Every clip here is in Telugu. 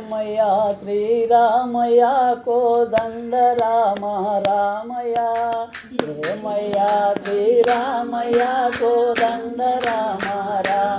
రామయ్య శ్రీరామయ్య కోదండ రామ రామయ్య రేమయ్య శ్రీరామయ్య కోదండ రామ రామ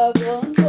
লগন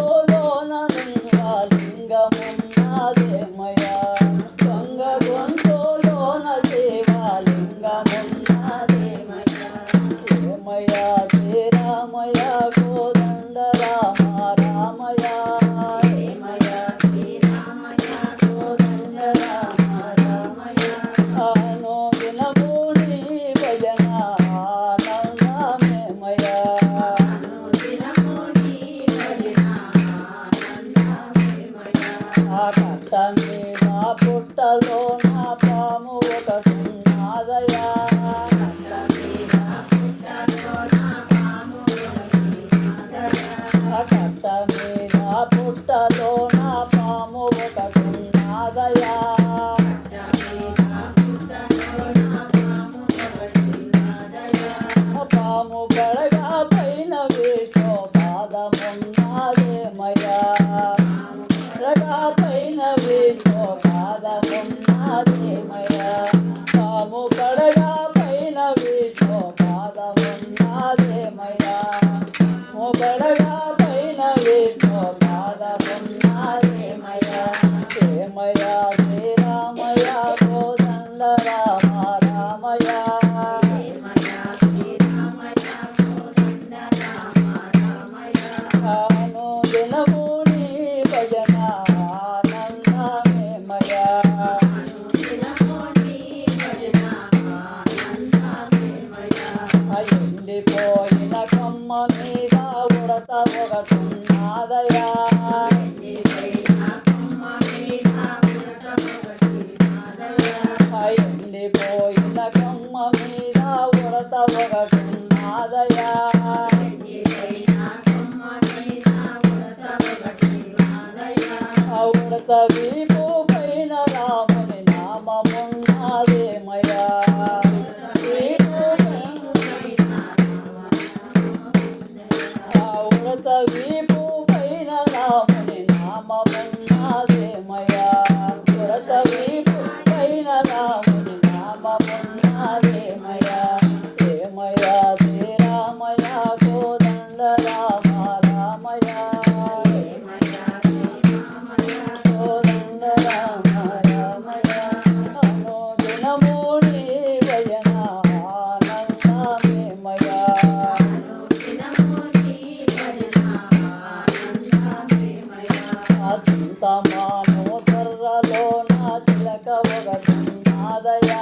love you. సీతమానో కర్రలో నా చిలక ఒక నాదయా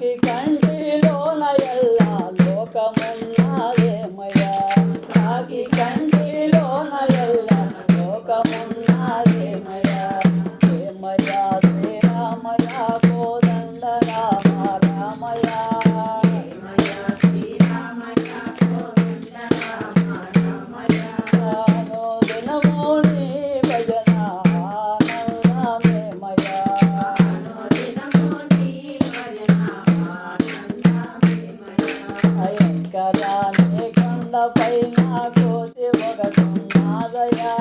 కాకి కంటిలోన ఎల్లా లోకమున్నాదేమయ్యా? కాకి కంటిలోన ఎల్లా లోకమున్నాదేమయ్యా? ఏమయ్యా శ్రీరామయ్యా పై నాకు ఒకటి నాదయా